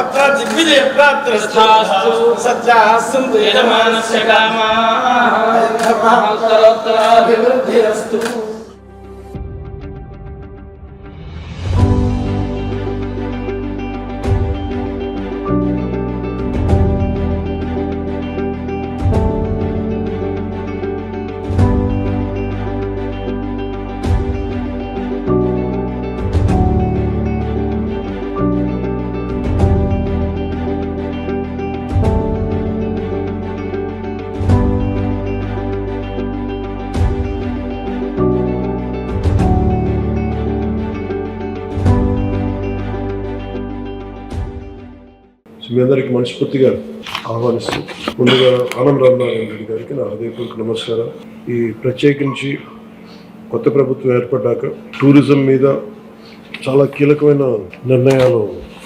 అత్ర దిగ్విజయ ప్రాత్రస్థాస్తు సత్యాః సంతు యజమానస్య కామాః. సర్వోత్తరాభివృద్ధిరస్తు మీ అందరికి మనస్ఫూర్తిగా ఆహ్వానిస్తూ ముందుగా ఆనంద్ రామనారాయణ రెడ్డి గారికి నా హృదయపూర్వక నమస్కారం ఈ ప్రత్యేకించి కొత్త ప్రభుత్వం ఏర్పడ్డాక టూరిజం మీద చాలా కీలకమైన నిర్ణయాలు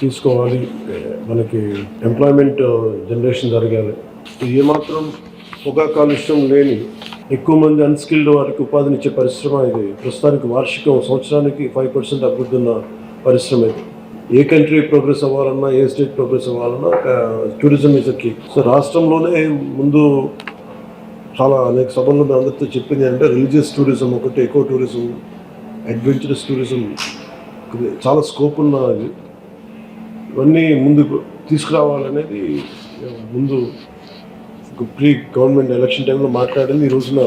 తీసుకోవాలి. మనకి ఎంప్లాయ్మెంట్ జనరేషన్ జరగాలి. ఏమాత్రం పొగా కాలుష్యం లేని ఎక్కువ మంది అన్స్కిల్డ్ వారికి ఉపాధినిచ్చే పరిశ్రమ ఇది. ప్రస్తుతానికి వార్షికం సంవత్సరానికి ఫైవ్ పర్సెంట్ అభివృద్ధి ఉన్న పరిశ్రమ ఇది. ఏ కంట్రీ ప్రోగ్రెస్ అవ్వాలన్నా ఏ స్టేట్ ప్రోగ్రెస్ అవ్వాలన్నా టూరిజం ఇస్ కీ సో రాష్ట్రంలోనే ముందు చాలా అనేక సభల్లో మేము అందరితో చెప్పింది అంటే రిలీజియస్ టూరిజం ఒకటి ఎకో టూరిజం అడ్వెంచరస్ టూరిజం చాలా స్కోప్ ఉన్నది ఇవన్నీ ముందు తీసుకురావాలనేది ముందు ప్రీ గవర్నమెంట్ ఎలక్షన్ టైంలో మాట్లాడింది. ఈ రోజున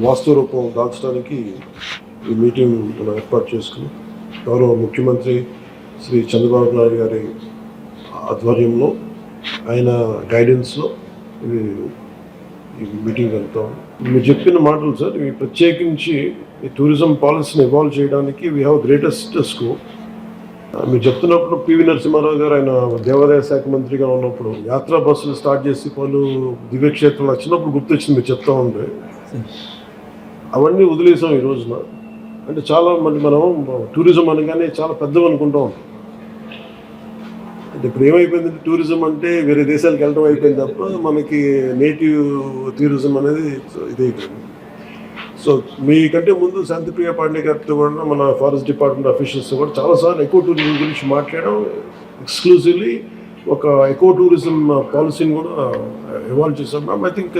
వాస్తవ రూపం దాల్చడానికి ఈ మీటింగ్ మనం ఏర్పాటు చేసుకుని గౌరవ ముఖ్యమంత్రి శ్రీ చంద్రబాబు నాయుడు గారి ఆధ్వర్యంలో ఆయన గైడెన్స్లో ఇది ఈ మీటింగ్ వెళ్తాం మీరు చెప్పిన మాటలు సార్ ఇవి ప్రత్యేకించి ఈ టూరిజం పాలసీని ఇవాల్వ్ చేయడానికి వీ హ్యావ్ గ్రేటెస్ట్ స్కోప్ మీరు చెప్తున్నప్పుడు పివి నరసింహారావు గారు ఆయన దేవాదాయ శాఖ మంత్రిగా ఉన్నప్పుడు యాత్రా బస్సులు స్టార్ట్ చేసి పలు దివ్యక్షేత్రాలు వచ్చినప్పుడు గుర్తొచ్చింది మీరు చెప్తా ఉంటే. అవన్నీ వదిలేసాం ఈ రోజున. అంటే చాలా మంది మనం టూరిజం అనగానే చాలా పెద్దవి అనుకుంటా ఉంటాం. అంటే ఇప్పుడు ఏమైపోయిందంటే టూరిజం అంటే వేరే దేశాలకు వెళ్ళడం అయిపోయింది తప్ప మనకి నేటివ్ టూరిజం అనేది ఇదైపోయింది. సో మీకంటే ముందు శాంతిప్రియ పాండే గారితో కూడా మన ఫారెస్ట్ డిపార్ట్మెంట్ అఫీషియల్స్ కూడా చాలాసార్లు ఎక్కువ టూరిజం గురించి మాట్లాడడం ఎక్స్క్లూజివ్లీ ఒక ఎకో టూరిజం పాలసీని కూడా ఇవాల్వ్ చేసాం ma'am I think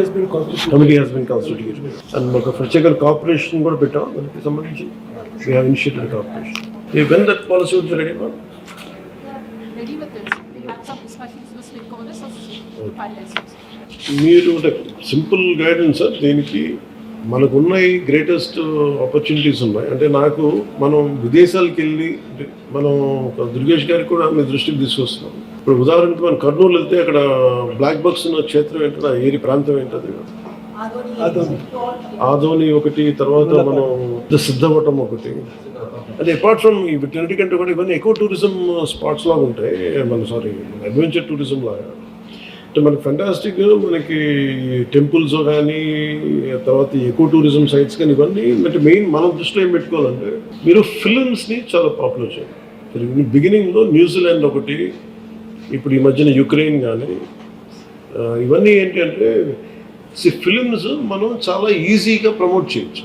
has been constituted. Committee has been constituted and ఒక ప్రత్యేక కార్పొరేషన్ కూడా పెట్టాం. దానికి సంబంధించి we have initiated corporation when that policy వచ్చి ready ma'am ready with this. We had some discussions with stakeholders of finalizing. మీరు అంటే simple guidance sir దీనికి మనకున్న ఈ గ్రేటెస్ట్ ఆపర్చునిటీస్ ఉన్నాయి. అంటే నాకు మనం విదేశాలకు వెళ్ళి మనం దుర్గేష్ గారికి కూడా మీ దృష్టికి తీసుకొస్తున్నాం. ఇప్పుడు ఉదాహరణకి మనం కర్నూలు వెళ్తే అక్కడ బ్లాక్ బక్స్ ఉన్న క్షేత్రం ఏంటో ఏరి ప్రాంతం ఏంటది. ఆదోని. ఒకటి తర్వాత మనం సిద్ధవటం ఒకటి. అంటే అపార్ట్ ఫ్రమ్ వీటన్నిటికంటే కూడా ఇవన్నీ ఎక్కువ టూరిజం స్పాట్స్ లాగా ఉంటాయి. మన సారీ అడ్వెంచర్ టూరిజం లాగా. అంటే మనకి ఫెంటాస్టిక్ మనకి టెంపుల్స్ కానీ తర్వాత ఎక్కువ టూరిజం సైట్స్ కానీ ఇవన్నీ అంటే మెయిన్ మనం దృష్టిలో ఏం పెట్టుకోవాలంటే మీరు ఫిలిమ్స్ని చాలా పాపులర్ చేయాలి బిగినింగ్లో న్యూజిలాండ్ ఒకటి ఇప్పుడు ఈ మధ్యన యుక్రెయిన్ కానీ ఇవన్నీ ఏంటి అంటే సి ఫిలిమ్స్ మనం చాలా ఈజీగా ప్రమోట్ చేయొచ్చు.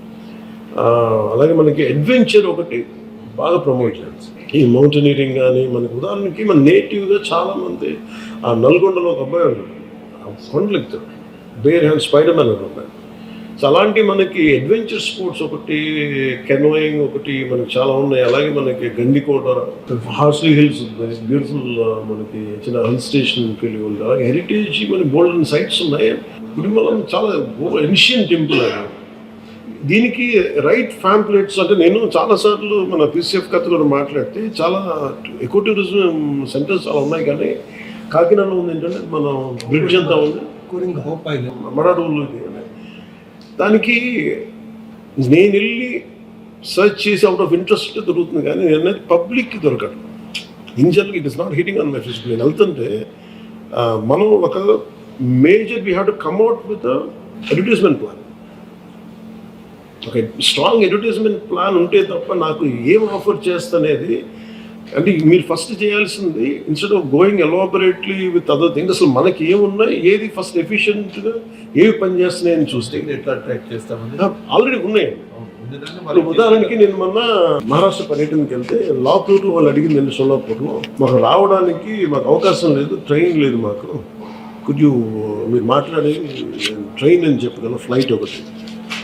అలాగే మనకి అడ్వెంచర్ ఒకటి బాగా ప్రమోట్ చేయాలి. ఈ మౌంటైనీరింగ్ కానీ మనకు ఉదాహరణకి మన నేటివ్గా చాలామంది ఆ నల్గొండలో ఒక అబ్బాయి ఉన్నాడు. ఆ కొండలు ఎక్కుతాడు బేర్ హ్యాండ్ స్పైడర్ మ్యాన్ అని ఉన్నాయి సో అలాంటి మనకి అడ్వెంచర్ స్పోర్ట్స్ ఒకటి కెనోయింగ్ ఒకటి మనకి చాలా ఉన్నాయి. అలాగే మనకి గండికోట హార్స్లీ హిల్స్ బ్యూటిఫుల్ మనకి చిన్న హిల్ స్టేషన్ వెళ్ళి ఉంది. అలాగే హెరిటేజ్ మన గోల్డెన్ సైట్స్ ఉన్నాయి. గుడిమలం చాలా ఎన్షియన్ టెంపుల్ అది. దీనికి రైట్ ఫ్యాంప్లెట్స్ అంటే నేను చాలాసార్లు మన పీసీఎఫ్ కథలో మాట్లాడితే చాలా ఎకో టూరిజం సెంటర్స్ చాలా ఉన్నాయి కానీ కాకినాడలో ఉంది ఏంటంటే మన బ్రిడ్జ్ అంతా ఉంది. మరాఠోళ్ళు దానికి నేను వెళ్ళి సెర్చ్ చేసి అవుట్ ఆఫ్ ఇంట్రెస్ట్ దొరుకుతుంది కానీ నేను అనేది పబ్లిక్కి దొరకదు. In general it is not hitting on my నేను వెళ్తుంటే మనం ఒక major we have to come out with advertisement plan ఒక స్ట్రాంగ్ అడ్వర్టైజ్మెంట్ ప్లాన్ ఉంటే తప్ప నాకు ఏం ఆఫర్ చేస్తనేది. అంటే మీరు ఫస్ట్ చేయాల్సింది instead of going elaborately with other things అసలు మనకి ఏమున్నాయి ఏది ఫస్ట్ ఎఫిషియెంట్గా ఏవి పనిచేస్తున్నాయని చూస్తే. ఎట్లా ట్రాక్ చేస్తామండి? ఆల్రెడీ ఇప్పుడు ఉదాహరణకి నేను మొన్న మహారాష్ట్ర పర్యటనకి వెళ్తే లాతూరు వాళ్ళు అడిగింది నేను సోలాపూర్లో? మాకు రావడానికి మాకు అవకాశం లేదు ట్రైన్ లేదు మాకు. కుడ్ యూ మీరు మాట్లాడే ట్రైన్ అని చెప్పగలను ఫ్లైట్ ఒకటి.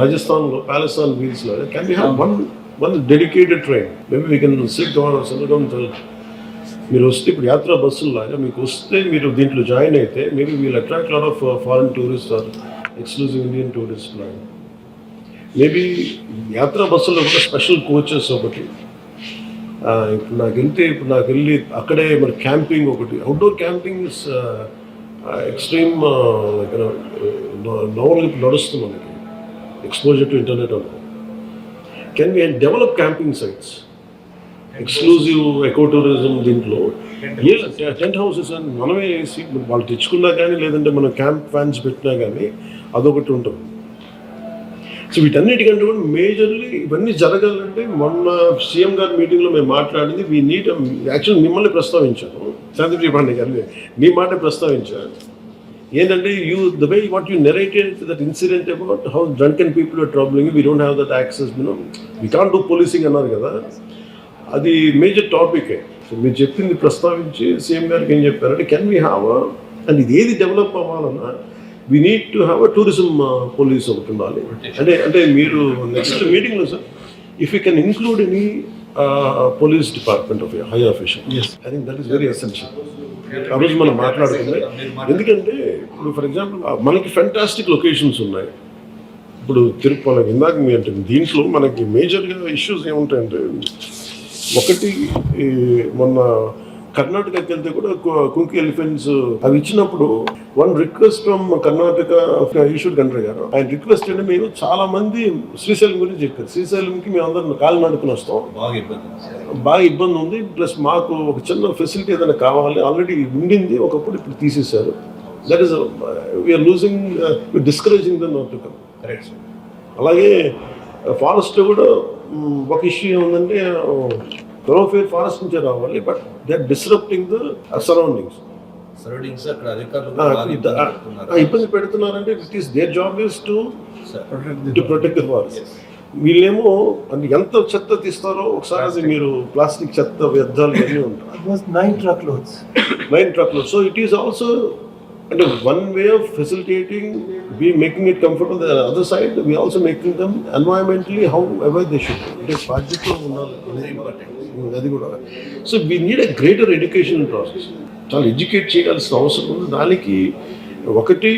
రాజస్థాన్లో wheels వీల్స్లో can be have one one dedicated train maybe we can sit down center మీరు వస్తే ఇప్పుడు యాత్రా బస్సుల్లాగా మీకు వస్తే మీరు దీంట్లో జాయిన్ అయితే maybe we'll attract lot of foreign tourist or exclusive Indian tourist లాగా మేబీ యాత్ర బస్సులో కూడా స్పెషల్ కోచెస్ ఒకటి. ఇప్పుడు నాకు వెళ్తే ఇప్పుడు నాకు వెళ్ళి అక్కడే మరి క్యాంపింగ్ ఒకటి. Outdoor camping is extreme novel నడుస్తుంది మనకి. ఎక్స్పోజర్ టు ఇంటర్నెట్ అన్న can be develop camping sites exclusive eco tourism దీంట్లో. టెంట్ హౌసెస్ అని మనమే వేసి వాళ్ళు తెచ్చుకున్నా కానీ లేదంటే మనం క్యాంప్ ఫ్యాన్స్ పెట్టినా కానీ అదొకటి ఉంటుంది. సో వీటన్నిటికంటే కూడా మేజర్లీ ఇవన్నీ జరగాలంటే మొన్న సీఎం గారి మీటింగ్లో మేము మాట్లాడింది వీ నీట్ యాక్చువల్ మిమ్మల్ని ప్రస్తావించాను. శాంతిప్రియ పాండే గారిని మీ మాట ప్రస్తావించాను ఏంటంటే you the way what you narrated that incident about how drunk and people are troubling we don't have that access you know we can't do policing అన్నారు కదా. అది మేజర్ టాపికే సో మీరు చెప్పింది ప్రస్తావించి సీఎం గారికి ఏం చెప్పారంటే కెన్ వీ హ్యావ్ అండ్ ఇది ఏది డెవలప్ అవ్వాలన్నా we need to have a tourism police ఒకటి ఉండాలి. అంటే అంటే మీరు నెక్స్ట్ మీటింగ్లో sir if you can include any police department of high official I think that is very essential ఆ రోజు మనం మాట్లాడుతుంది ఎందుకంటే ఇప్పుడు ఫర్ ఎగ్జాంపుల్ మనకి ఫెంటాస్టిక్ లొకేషన్స్ ఉన్నాయి. ఇప్పుడు తిరుపతి ఇందాక మీ అంటే దీంట్లో మనకి మేజర్గా ఇష్యూస్ ఏముంటాయంటే ఒకటి ఈ మొన్న కర్ణాటకకి వెళ్తే కూడా కుంకి ఎలిఫెంట్స్ అవి ఇచ్చినప్పుడు one request from Karnataka Eshwar Khandre garu ఆయన రిక్వెస్ట్ అంటే మీరు చాలా మంది శ్రీశైలం గురించి చెప్పారు. శ్రీశైలంకి మేము అందరం కాలు నడుపుని వస్తాం. బాగా ఇబ్బంది బాగా ఇబ్బంది ఉంది. ప్లస్ మాకు ఒక చిన్న ఫెసిలిటీ ఏదైనా కావాలి ఆల్రెడీ ఉండింది ఒకప్పుడు ఇప్పుడు తీసేశారు. That is we are losing discouraging the not come అలాగే ఫారెస్ట్ కూడా మ్, ఒక ఇష్యూ ఏముందంటే థరోఫేర్ ఫారెస్ట్ నుంచే రావాలి but they are disrupting the surroundings ఇబ్బంది పెడుతున్నారంటే it is their job is to to protect the forest వీళ్ళేమో ఎంత చెత్త తీస్తారో ఒకసారి అది మీరు ప్లాస్టిక్ చెత్త వ్యర్థాలు ఇవన్నీ ఉంటాయి. Truck loads so it is also అంటే one way of facilitating be making it comfortable other side we also making them environmentally however they should అంటే బాధ్యతలో ఉండాలి అది కూడా. So we need a greater education process చాలా educate చేయాల్సిన అవసరం ఉంది. దానికి ఒకటి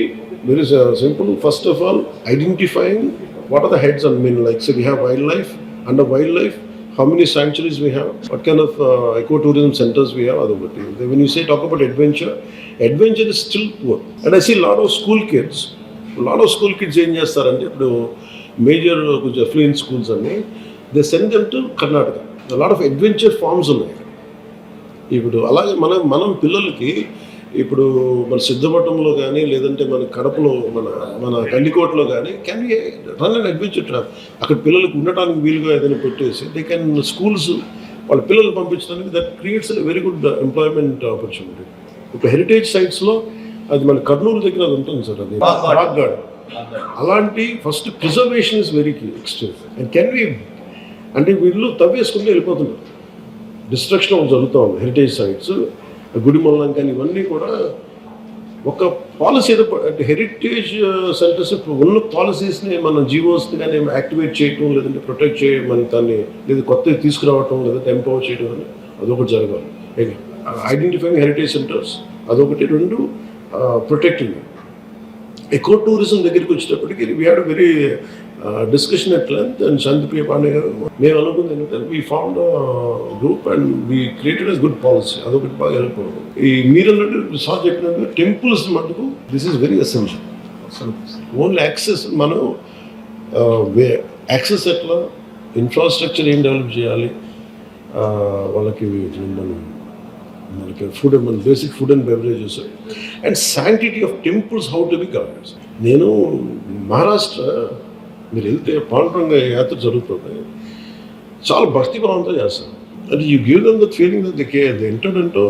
very simple first of all identifying what are the heads and mean likes we have wildlife and wildlife how many sanctuaries we have what kind of eco tourism centres we have అదొకటి when you say talk about adventure adventure is still poor and I see lot of school kids lot of school kids ఏం చేస్తారంటే ఇప్పుడు major కొంచెం ఫ్లీన్ schools అన్ని they send to Karnataka lot of adventure farms ఉన్నాయి. ఇప్పుడు అలాగే మనం మనం పిల్లలకి ఇప్పుడు మన సిద్ధపట్నంలో కానీ లేదంటే మన కడపలో మన మన గండికోటలో కానీ can run and adventure trap అక్కడ పిల్లలకు ఉండటానికి వీలుగా ఏదైనా పెట్టేసి దే కెన్ స్కూల్స్ వాళ్ళ పిల్లలు పంపించడానికి that creates very good employment opportunity ఇప్పుడు హెరిటేజ్ సైట్స్లో అది మన కర్నూలు దగ్గర అది ఉంటుంది సార్ అది. రాక్ గార్డెన్ అలాంటి first preservation is very key extreme and can we అంటే వీళ్ళు తవ్వేసుకుంటూ వెళ్ళిపోతున్నారు. డిస్ట్రక్షన్ జరుగుతూ ఉంది హెరిటేజ్ సైట్స్ గుడిమల్లం కానీ ఇవన్నీ కూడా ఒక పాలసీ ఏదో అంటే హెరిటేజ్ సెంటర్స్ ఇప్పుడు ఉన్న పాలసీస్ని మన జీవోస్ని కానీ యాక్టివేట్ చేయటం లేదంటే ప్రొటెక్ట్ చేయడం దాన్ని లేదా కొత్తవి తీసుకురావటం లేదంటే ఎంపవర్ చేయడం అని అదొకటి జరగాలి. ఐడెంటిఫైయింగ్ హెరిటేజ్ సెంటర్స్ అదొకటి. రెండు ప్రొటెక్టింగ్ ఎకో టూరిజం దగ్గరికి వచ్చేటప్పటికి we had very discussion at length and Shantipriya Pandey garu మేము అనుకుంది ఏంటంటే we found group and we created us good policy అదొకటి బాగా హెల్ప్ ఈ మీరు అన్నట్టు సార్ చెప్పినట్టు టెంపుల్స్ మటుకు this is very essential only access మనం యాక్సెస్ ఎట్లా? ఇన్ఫ్రాస్ట్రక్చర్ ఏం డెవలప్ చేయాలి? వాళ్ళకి మనం మనకి ఫుడ్ మన basic food and beverages and sanctity of temples how to be governance నేను మహారాష్ట్ర మీరు వెళ్తే పాండురంగ యాత్ర జరుగుతుంది చాలా భక్తి భావంతో చేస్తాను అంటే you give them that feeling that they they entered అంటూ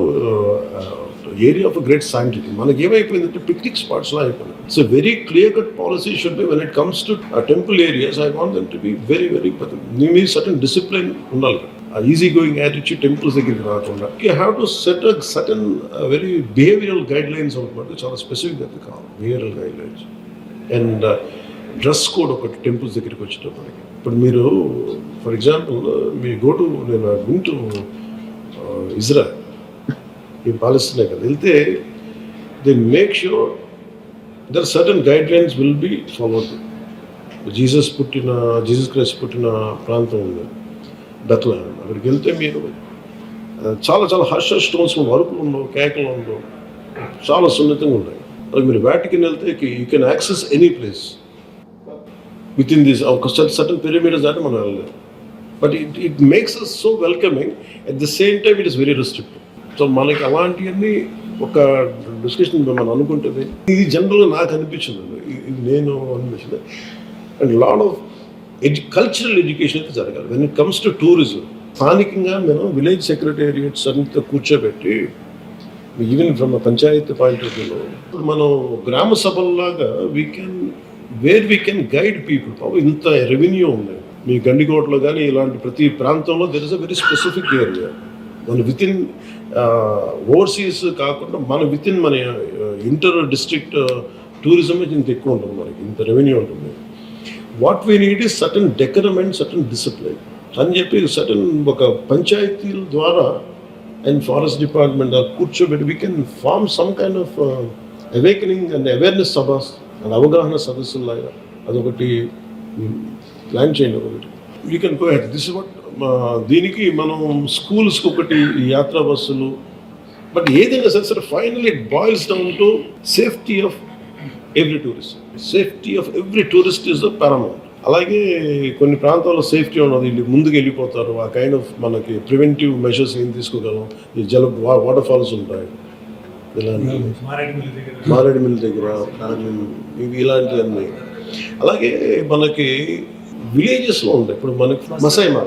ఏరియా ఆఫ్ గ్రేట్ శాంటిటీ మనకి ఏమైపోయిందంటే పిక్నిక్ స్పాట్స్లో అయిపోయింది it's very clear cut policy should be when it comes to temple areas I want them to be very very మీ మీ certain discipline ఉండాలి. ఆ easy going attitude temples దగ్గరికి రాకుండా. You have to set a certain very behavioural guidelines ఒకటి చాలా స్పెసిఫిక్గా కావాలి behavioural guidelines and dress code ఒకటి టెంపుల్స్ దగ్గరికి వచ్చేటప్పటికి ఇప్పుడు మీరు ఫర్ ఎగ్జాంపుల్ మీ గోటు నేను వింటూ ఇజ్రాయల్ ఈ పాలిస్తున్నాయి కదా వెళ్తే they make sure there certain guidelines will be followed Jesus పుట్టిన జీసస్ క్రైస్ట్ పుట్టిన ప్రాంతం ఉంది. బెత్లహేమ్ అక్కడికి వెళ్తే మీరు చాలా చాలా హర్ష స్టోన్స్ వరుపులు ఉండవు కేకలు ఉండవు చాలా సున్నితంగా ఉన్నాయి అది మీరు వాటికి వెళ్తే you can access any place within this ఒక సర్టన్ పెరిమీటర్స్ దాటి మనం వెళ్ళలేదు but it it makes us so welcoming at the same time it is very restrictive so మనకి అలాంటివన్నీ ఒక డిస్కషన్ మనం అనుకుంటుంది ఇది జనరల్గా నాకు అనిపించింది ఇది నేను అనిపించింది. And lot of edu cultural education అయితే జరగాలి. When it comes to tourism స్థానికంగా మనం విలేజ్ సెక్రటేరియట్స్ అంతా కూర్చోబెట్టి even from panchayat point of వ్యూలో ఇప్పుడు మనం గ్రామ సభల్లాగా we can where we can guide people పాపం ఇంత రెవెన్యూ ఉంది. మీ గండికోటలో కానీ ఇలాంటి ప్రతి ప్రాంతంలో there is a very specific area మన విత్ ఇన్ ఓవర్సీస్ కాకుండా మన విత్ ఇన్ మన ఇంటర్ డిస్ట్రిక్ట్ టూరిజం ఇంత ఎక్కువ ఉంటుంది మనకి. ఇంత రెవెన్యూ ఉంటుంది. What we need is certain decorum and certain discipline అని చెప్పి సటన్ ఒక పంచాయతీల ద్వారా అండ్ ఫారెస్ట్ డిపార్ట్మెంట్ కూర్చోబెట్టి we can form some kind of awakening and awareness సభాస్ అది అవగాహన సదస్సులాగా అదొకటి ప్లాన్ చేయండి ఒకటి. You can go head this what దీనికి మనం స్కూల్స్కి ఒకటి ఈ యాత్రా బస్సులు. బట్ ఏదైనా సరే సరే final it boils down to safety of every tourist safety of every tourist is the paramount అలాగే కొన్ని ప్రాంతాల్లో సేఫ్టీ ఉండదు వీళ్ళు ముందుకు వెళ్ళిపోతారు. ఆ కైండ్ ఆఫ్ మనకి ప్రివెంటివ్ మెషర్స్ ఏం తీసుకోగలం? ఈ జల వాటర్ ఫాల్స్ ఉంటాయి. ఇలాంటి మారేడుమిల్లి దగ్గర. ఇవి ఇలాంటివన్నీ. అలాగే మనకి విలేజెస్లో ఉంటాయి. ఇప్పుడు మనకి Masai Mara.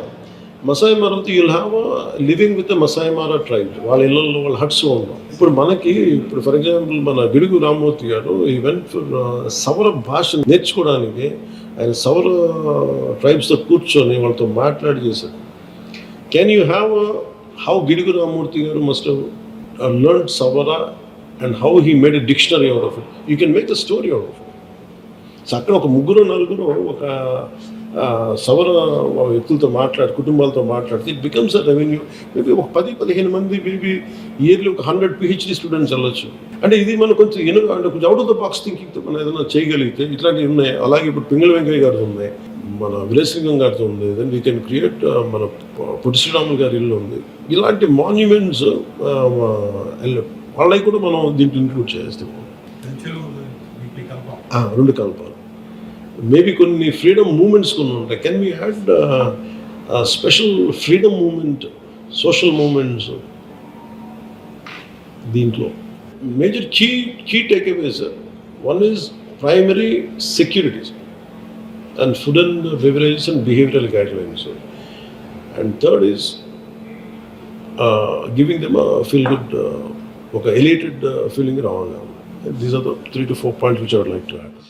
Masai మారంతో you'll have living with Masai Mara tribe వాళ్ళ ఇళ్ళల్లో వాళ్ళ హట్స్ ఉన్నాం ఇప్పుడు మనకి ఇప్పుడు ఫర్ ఎగ్జాంపుల్ మన గిడుగు రామ్మూర్తి గారు ఈవెంట్ సవర భాష నేర్చుకోవడానికి ఆయన సవర ట్రైబ్స్తో కూర్చొని వాళ్ళతో మాట్లాడి చేశారు. Can you have how Gidugu Ramamurthy garu must learn Savara and how he made a dictionary out of it. You can make the story out of it. So అక్కడ ఒక ముగ్గురు నలుగురు ఒక సవర వ్యక్తులతో మాట్లాడి కుటుంబాలతో మాట్లాడితే it becomes a revenue maybe ఒక పది పదిహేను మంది మేబీ ఇయర్లీ ఒక హండ్రెడ్ పిహెచ్డి స్టూడెంట్స్ వెళ్ళొచ్చు అంటే ఇది మనం కొంచెం ఎన్నో అంటే కొంచెం అవుట్ ఆఫ్ ద బాక్స్ థింకింగ్తో మనం ఏదైనా చేయగలిగితే ఇట్లాంటివి ఉన్నాయి అలాగే ఇప్పుడు పింగళ వెంకయ్య గారు ఉన్నాయి మన విలేసింగం గారితో ఉంది దెన్ వీ కెన్ క్రియేట్ మన పొట్టి శ్రీరాములు గారి ఇల్లు ఉంది ఇలాంటి మాన్యుమెంట్స్ వాళ్ళకి కూడా మనం దీంట్లో ఇంక్లూడ్ చేస్తాం రెండు కలపాలి మేబీ కొన్ని ఫ్రీడమ్ మూమెంట్స్ కొన్ని ఉంటాయి can we had special freedom movement social movements దీంట్లో key takeaways. Sir. One is primary security sir. And food and beverages and behavioral guidelines. And third is uh, giving them a feel good, uh, okay, elated uh, feeling around. These are the three to four points which I would like to add.